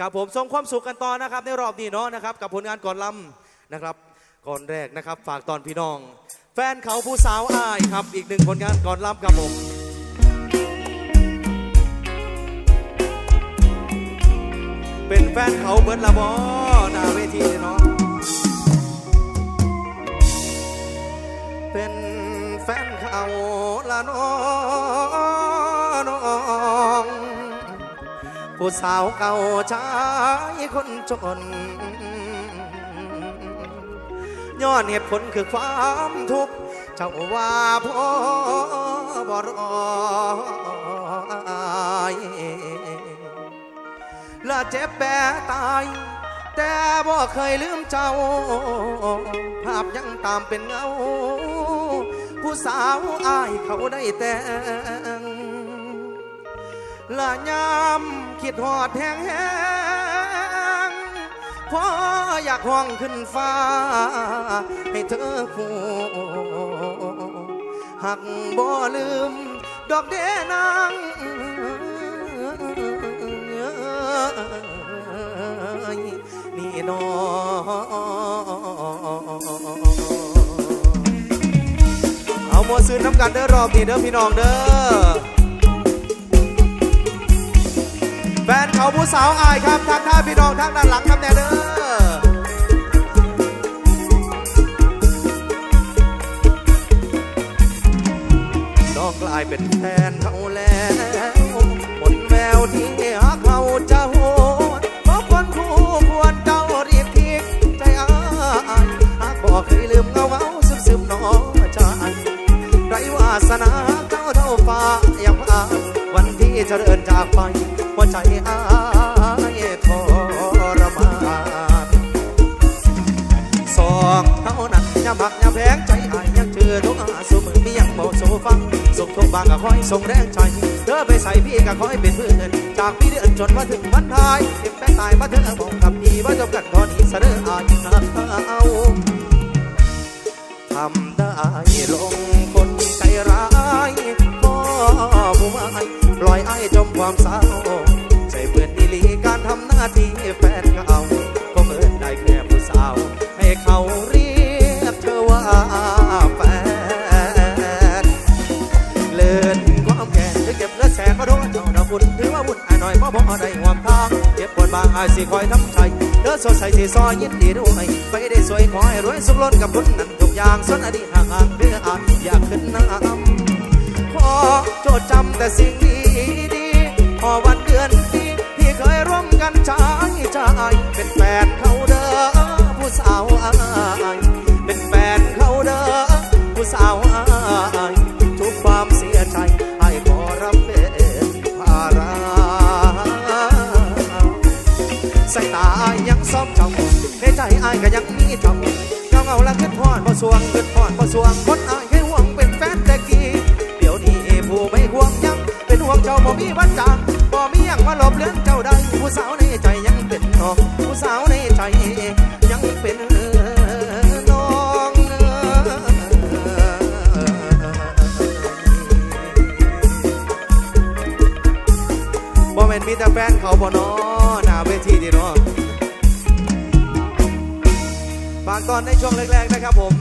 ครับผมส่งความสุขกันต่อนะครับ ในรอบนี้เนาะนะครับ กับผลงานก่อนลำนะครับก่อนแรกนะครับ ฝากตอนพี่น้อง แฟนเขาผู้สาวอายครับ อีกหนึ่งผลงานก่อนลำครับผมเป็นแฟนเขาเบิร์ดละบอหน้าเวทีเลยเนาะเป็นแฟนเขาละน้อง ผู้สาวเก่าชายคนจนย้อนเหตุผลคือความทุกข์เจ้าว่าพ่อบรอยและเจ็บแปรตาย แต่บ่เคยลืมเจ้า ภาพยังตามเป็นเงา ผู้สาวอายเขาได้แต่ ละยามคิดหอดแห้งแห้งพออยากห้องขึ้นฟ้า ให้เธอหูหักบ่ลืม ดอกเดนางนี่นอเอาโมวซื้อน้ำกันเด้อรอบนี้เด้อพี่น้องเด้อ แฟนเขาผู้สาวอายครับทักท่าพี่น้องทางด้านหลังครับแน่เด้อน้องกลายเป็นแฟนเขาแล้วหมดแววที่หักเขาจะโหดเพราะคนคู่ควรเจ้ารีบทิ้งใจอายหากบอกเคยลืมเงาเงาซึมซึมน้องใจไรวาสนาเจ้าเท่าฟ้ายังผ่าวันที่จะเดินจากไป ใจอายทรมานสองเท่านั้นยามักยาแพงใจอายยังเชื่อทุกอาสุมือมียังบอกโซฟังส่งทุกบางก็คอยส่งแรงใจเธอไปใส่พี่ก็คอยเป็นเพื่อนจากพี่เดือนจนมาถึงวันท้ายเก็บแป้งตายมาเธอบอกกับพี่ว่าจบกันตอนนี้เสนออายนะเอาทำได้ลงคนใจร้ายพ่อผู้ไม่ปล่อยไอ้จมความเศร้า ที่แฟนเขาก็เหมือนได้แค่ผู้สาว ให้เขาเรียกเธอว่าแฟน เลื่อนความแก่หรือเก็บเลือดแสนมาโดนเจ้าดาวบุญถือว่าบุญอายหน่อยเพราะพอได้หวามทางเก็บปวดบางอายสิคอยทำใจเด้อสดใสที่ซอยยินดีด้วยไปได้สวยขอให้รวยสุขล้นกับบุญนั้นทุกอย่างส่วนอดีตห่างเรืออาจอยากขึ้นน้ำขอโจดจำแต่สิ่งดีดี นแฟนเขาเด้อผู้สาวอายเป็นแฟนเขาเด้อผู้สาวอายทุกความเสียใจให้ขอรับเป็นภาระสายตาอายยังซ้อมเจ้าในใจอายก็ยังมีเจ้าเงาเงาและขึ้นพอดพอสวงขึ้นพอดพอสวงคนอายให้ห่วงเป็นแฟนแต่กี้เดี๋ยวนี้ผู้ไม่ห่วงยังเป็นห่วงเจ้าบ่มีวันจาง ม่นมีแต่แฟนเขาบ่นอหน้าเวทีดีเนาะฝากตอนในช่วงแรกๆนะครับผม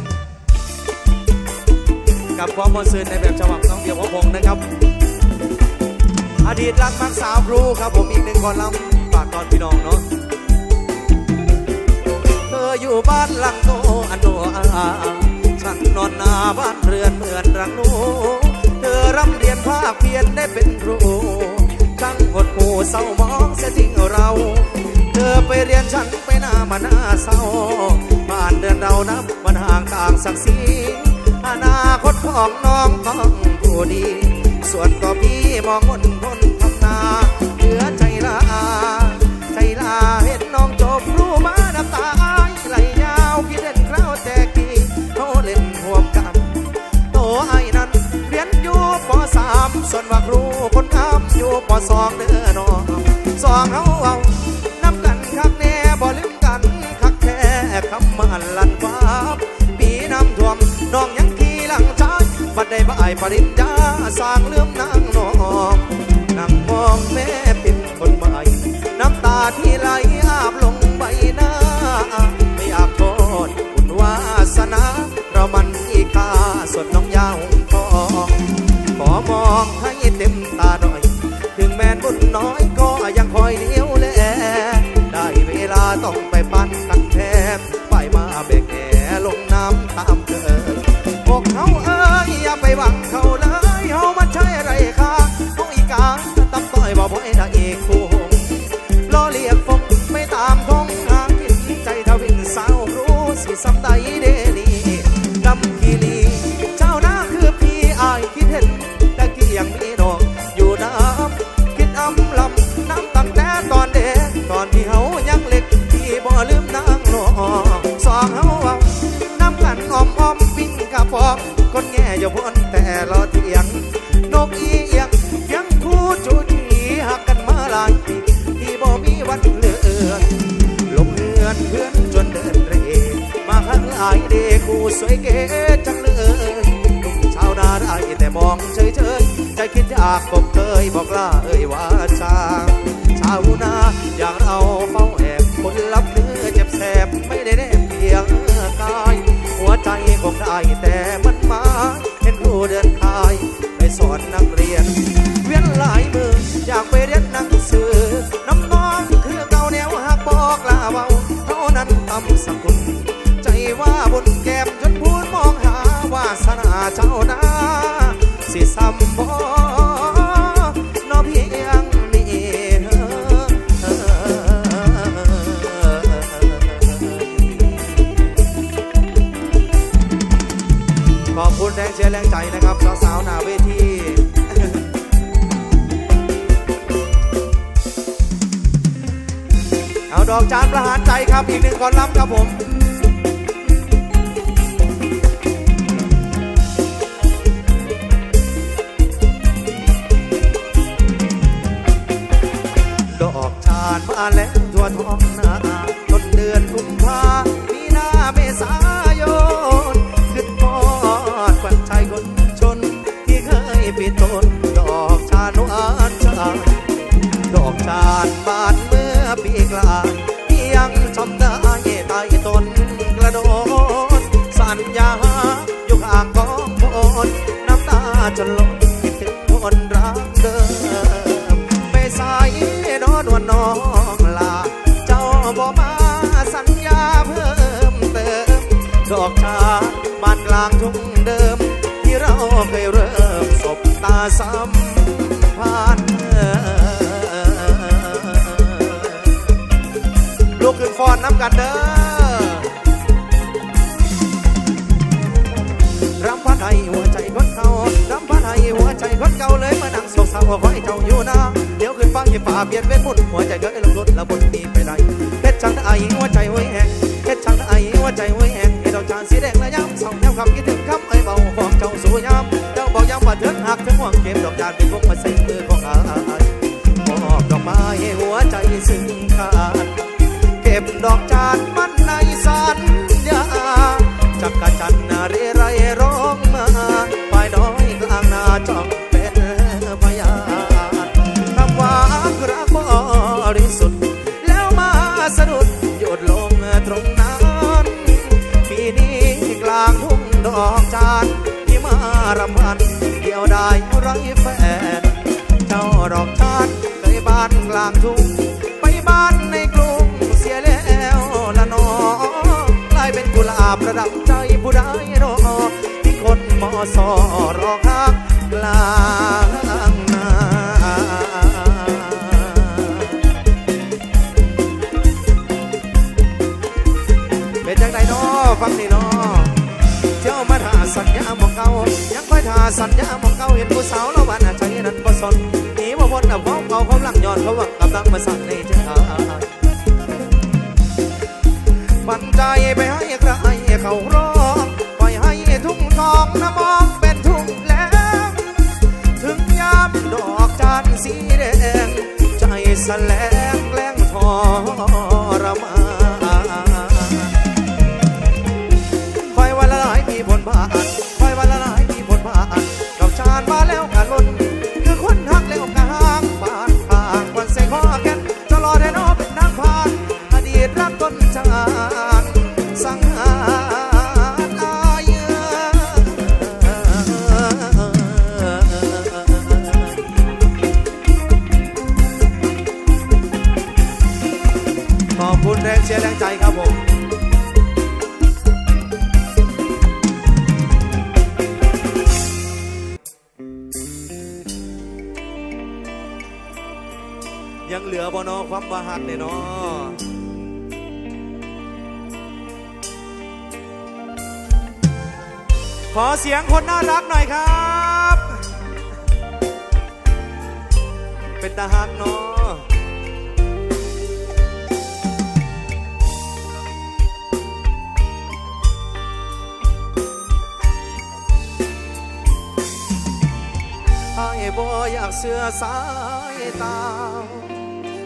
กับความมวลซื่นในแบบฉบับน้องเดียวของผมนะครับ อดีตรักมักสาวครูครับผมอีกหนึ่งคนลำฝากตอนพี่น้องเนาะเธออยู่บ้านหลังโตอันโนอาฉันนอนนาบ้านเรือนเหมือนรังนูเธอร่ำเรียนภาคเพียนได้เป็นครู ช่งหดหูเศร้ามองเสียจริงเรา เธอไปเรียนฉันไปหน้ามาหน้าเศร้าบ้านเดือนเรานับมันห่างต่างศักดิ์ศรีอนาคตของน้องต้องผู้ดี ส่วนก็พี่มองคนคนทำนาเหลือใจลาใจลาเห็นน้องจบรู้มาน้ำตาไหลยาวคิดเล่นคราวแต่กี้เขาเล่นห่วมกันโตไอ้นั้นเรียนอยู่ปสามส่วนว่า อยู่ปสองเด้อน้องสองเฮาเอาน้ำกันคักแน่บ่ลืมกันคักแท้คำมันลันฟ้าปีน้ำท่วมน้องยังขี่หลังชายบัดได้บ่ายปริญญาสร้างเลื่อมนางน้องนั่งมองแม่เป็นคนใหม่น้ำตาที่ไหลอาบลง สวยเก๋จังเลยลุงชาวนาได้แต่มองเฉยเฉยๆใจคิดอยากกบเคยบอกลาเอ่ยว่าจางชาวนาอย่างเราเฝ้าแอบคนรับเนื้อเจ็บแสบไม่ได้แนบเพียงกาย หัวใจคงได้แต่มันมาเห็นครูเดินทายไปสอนนักเรียน เวียนหลายมืออยากไปเรียน สิซ้ำบ่นอเพียงนี้ขอบคุณแรงเชียร์แรงใจนะครับสาวๆหน้าเวทีเอาดอกจานประหารใจครับอีกหนึ่งคนรับครับผมาญมาแล้วทั่วท้องนาต้นเดือนกุมภามีนาเมษายนขึ้นพอดควันชายคนชน ที่เคยปีต้นดอกชาญหวานชาดอกจานบานเมื่อปีกลางที่ยังชมได้ใต้ต้นกระโดดสัญญาอยู่ข้างของคนน้ำตาจะหล่น บ้านกลางทุ่งเดิม ที่เราเคยเริ่มสบตาสัมพันธ์ลูกขึ้นฟอนน้ำกันเด้อรำพัดให้หัวใจคนเขารำพัดให้หัวใจคนเก่าเลยมานั่งโศกเศร้าคอยเจ้าอยู่นะเดี๋ยวขึ้นฟังให้ป่าเปลี่ยนเป็นบุญหัวใจเคยลงรถแล้วบุญนี้ไปไหนเฮ็ดจังไอหัวใจห้วยแหงเฮ็ดจังไอหัวใจห้วยแหง ดอกจานสีแดงและย้ำส่องย้ำคำคิดถึงคำไอ้เบาของเจ้าสู่ย้ำเจ้าบอกย้ำว่าถึงหักถึงห่วงเก็บดอกจานเป็นพวกมาใส่มือของอายมอบดอกไม้ให้หัวใจซึ้งขาดเก็บดอกจาน เจ้าดอกชาติเคยบ้านกลางทุ่งไปบ้านในกรุงเสียแล้วละนอกลายเป็นกุหลาบประดับใจผู้ใดรอที่คนมอสอรอข้างกลางนาเป็นจังไดนอฟังนี่นอเที่ยวมาทาสัญญาหมองเกายังคอยทาสัญญาหมองเกาเห็นผู้สาวแล้ววันใจนั้นบ่สนหนีบ่พ้น กับของเก่าเขาหลังยอนเขาหวังกำลังมาสั่งในใจมันใจไปให้ใครเขาร้องปล่อยให้ทุ่งทองน้ำมองเป็นทุ่งแหลมถึงยามดอกจานสีแดงใจแสลงแกล้งทอง อบอนอความบาหักเนี่ยเนาะขอเสียงคนน่ารักหน่อยครับ เป็นตาหักเนาะไอ้บ่อยากเสื้อสายตา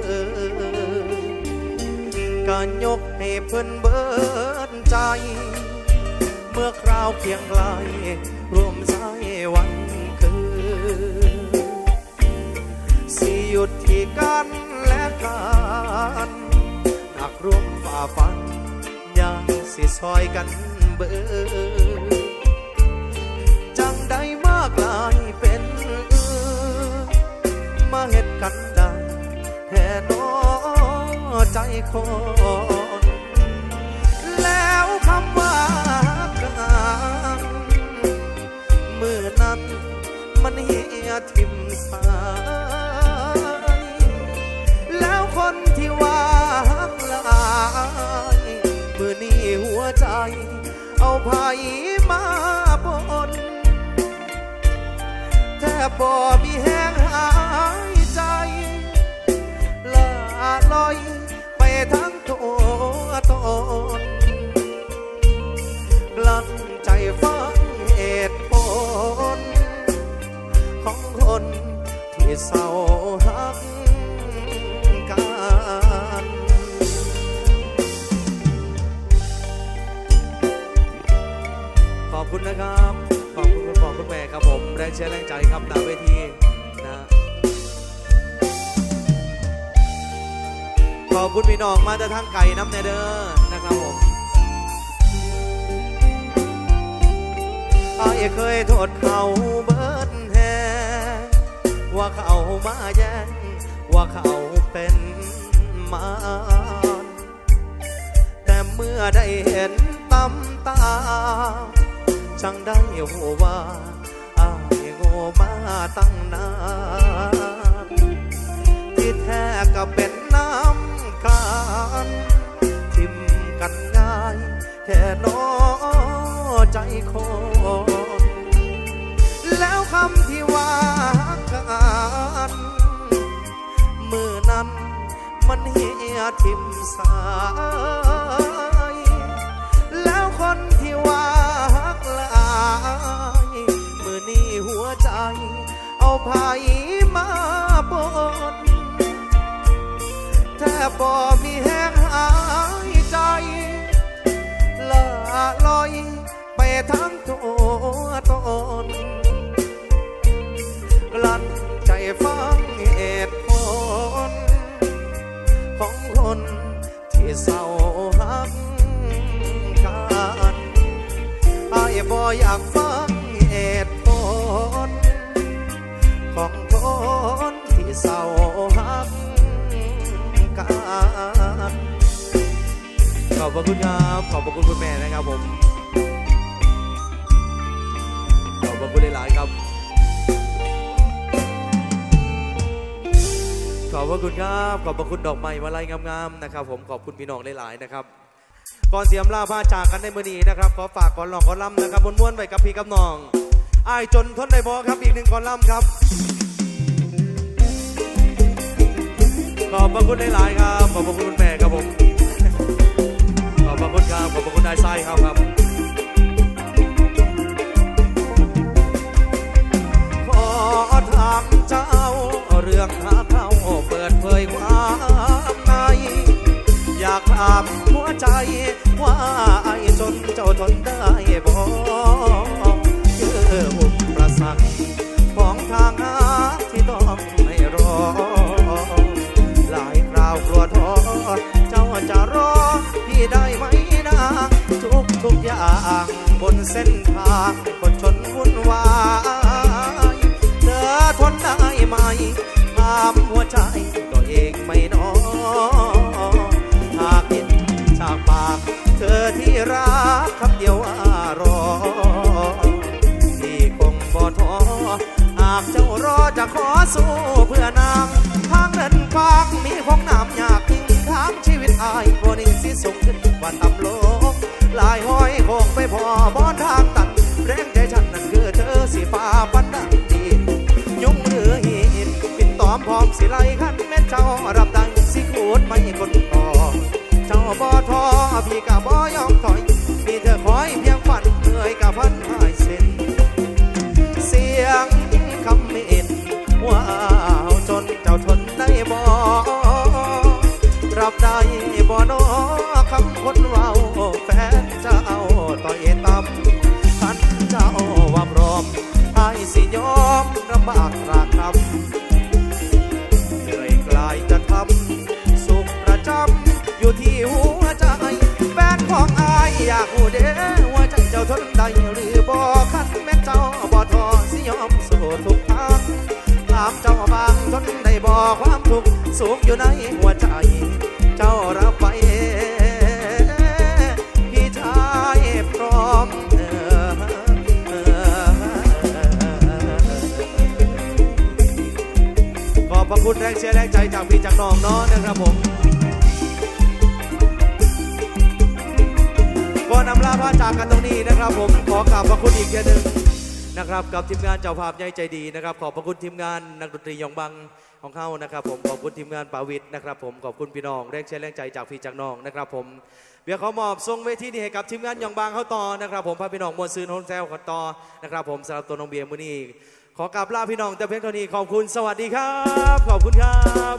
น การยกให้เพิ่นเบิดใจ เมื่อคราวเคียงไกลรวมใจวันคืนสิหยุดที่กันและกันหนักร่วมฝ่าฟันยังสิซอยกันเบิดจังได้มากลายเป็นเอื่นมาเฮ็ดกัน ใจคนแล้วคำว่ากันมือนั้นมันเหียทิมสายแล้วคนที่ว่าหลายมือนี้หัวใจ เอาไผ่มาบนแทบบ่มีแห้งหายใจลาลอย นกลั้นใจฟังเหตุผลของคนที่เศร้าหักกันขอบคุณนะครับ ขอบคุณคุณพ่อคุณแม่ครับผมแรงเชียร์แรงใจครับหน้าเวที ขอบคุณพี่น้องมาจากทางไก่น้ำเนเด้อนะครับผมไอ้เคยโทษเขาเบิดแฮว่าเขามาแย่งว่าเขาเป็นมารแต่เมื่อได้เห็นตำตาช่างได้หัวว่าอายโง่มาตั้งนานที่แท้ก็เป็น แค่นอใจคนแล้วคำที่ว่ากันมือนั้นมันเหียทิมสายแล้วคนที่ว่าลายมือนี้หัวใจ เอาไผ่มาบนแทบบ่มีแห้งหา ทั้งตัวตนกลั้นใจฟังเหตุผลของคนที่เศร้าหักกันอายบ่อยากฟังเหตุผลของคนที่เศร้าหักกันขอบพระคุณครับ ขอบพระคุณคุณแม่นะครับผม พระคุณครับ ขอบพระคุณดอกไม้มาลัยงามๆนะครับ ผมขอบคุณพี่น้องหลายๆนะครับ ก่อนเสียมลาพาจากกันในมือนี้นะครับ ขอฝากก่อนลองก่อนล่ำนะครับม้วนๆไว้กับพี่กับน้องอายจนทนได้บอครับอีกหนึ่งก่อนล่ำครับ ขอบพระคุณหลายๆครับ ขอบพระคุณคุณแม่ครับผม ขอบพระคุณครับ ขอบพระคุณนายไส้ครับครับขอถามเจ้าเรื่อง นไอ้จนเจ้าทนได้บ่คืออุปสรรคของทางหาที่ต้องให้รอ หลายคราวกลัวท้อเจ้าจะรอพี่ได้ไหมนะทุกทุกอย่างบนเส้นทางคนชนวุ่นวายเธอทนได้ไหมถามหัวใจตัวเองไม่น้อ สู้เพื่อนางทางเดินฟางมีของน้ำอยากยิ่งทางชีวิตอายบ่นิ่งสิสูงขึ้นวันต่ำลงลายห้อยคงไปพอบอนทางตันแรงใจฉันนั้นคือเธอสิฟ้าปันดังดียุ่งหรือหินปิ่นตอมพร้อมสิไลขันแม่นเจ้ารับได้สิขูดไม่คนต่อเจ้าบ่ท้อพี่กะบ่ ทนได้บ่ความทุกข์สุขอยู่ในหัวใจ เจ้ารับไว้พี่ชายพร้อมเออเอขอบพระคุณแรงเชียร์แรงใจจากพี่จากน้องเนาะนะครับผมก่อนนำลาพาจากกันตรงนี้นะครับผม ขอกราบพระคุณอีกเทีหนึ่ง นะครับกับทีมงานเจ้าภาพใหญ่ใจดีนะครับ ขอบพระคุณทีมงานนักดนตรียองบังของเขานะครับผมขอบคุณทีมงานปาวิทย์นะครับผมขอบคุณพี่น้องแรงเชียร์แรงใจจากพี่จากน้องนะครับผมเบียร์ขอมอบทรงเวทีนี้ให้กับทีมงานยองบางเขาต่อนะครับผมพาพี่น้องมวลซืนโฮมแซลเขาต่อนะครับผมสำหรับตัวน้องเบียร์มือนี้ขอกราบลาพี่น้องแต่เพียงเท่านี้ขอบคุณสวัสดีครับ ขอบคุณครับ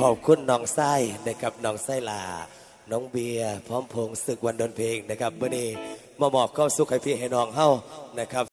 ขอบคุณน้องไส้นะครับน้องไส้ลา น้องเบียร์พร้อมพงศึกวันดนเพลงนะครับเมื่อนี้มามอบเข้าสุขให้พี่ให้น้องเฮ้านะครับ